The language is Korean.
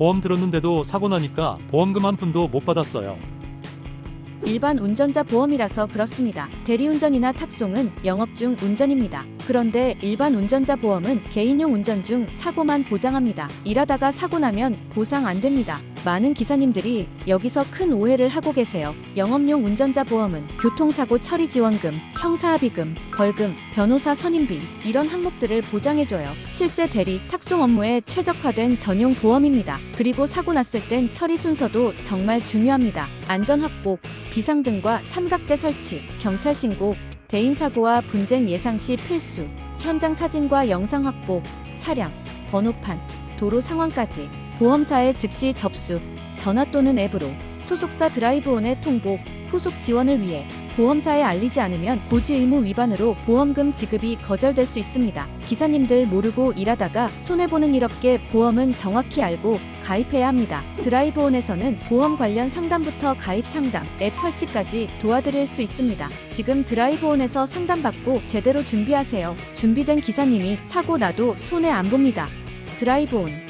보험 들었는데도 사고 나니까 보험금 한 푼도 못 받았어요. 일반 운전자 보험이라서 그렇습니다. 대리운전이나 탁송은 영업 중 운전입니다. 그런데 일반 운전자 보험은 개인용 운전 중 사고만 보장합니다. 일하다가 사고 나면 보상 안 됩니다. 많은 기사님들이 여기서 큰 오해를 하고 계세요. 영업용 운전자 보험은 교통사고 처리 지원금, 형사합의금, 벌금, 변호사 선임비 이런 항목들을 보장해줘요. 실제 대리, 탁송 업무에 최적화된 전용 보험입니다. 그리고 사고 났을 땐 처리 순서도 정말 중요합니다. 안전 확보, 비상 등과 삼각대 설치, 경찰 신고, 대인 사고와 분쟁 예상 시 필수, 현장 사진과 영상 확보, 차량, 번호판, 도로 상황까지 보험사에 즉시 접수, 전화 또는 앱으로 소속사 드라이브온의 통보, 후속 지원을 위해 보험사에 알리지 않으면 고지 의무 위반으로 보험금 지급이 거절될 수 있습니다. 기사님들 모르고 일하다가 손해보는 일 없게 보험은 정확히 알고 가입해야 합니다. 드라이브온에서는 보험 관련 상담부터 가입 상담, 앱 설치까지 도와드릴 수 있습니다. 지금 드라이브온에서 상담받고 제대로 준비하세요. 준비된 기사님이 사고 나도 손해 안 봅니다. 드라이브온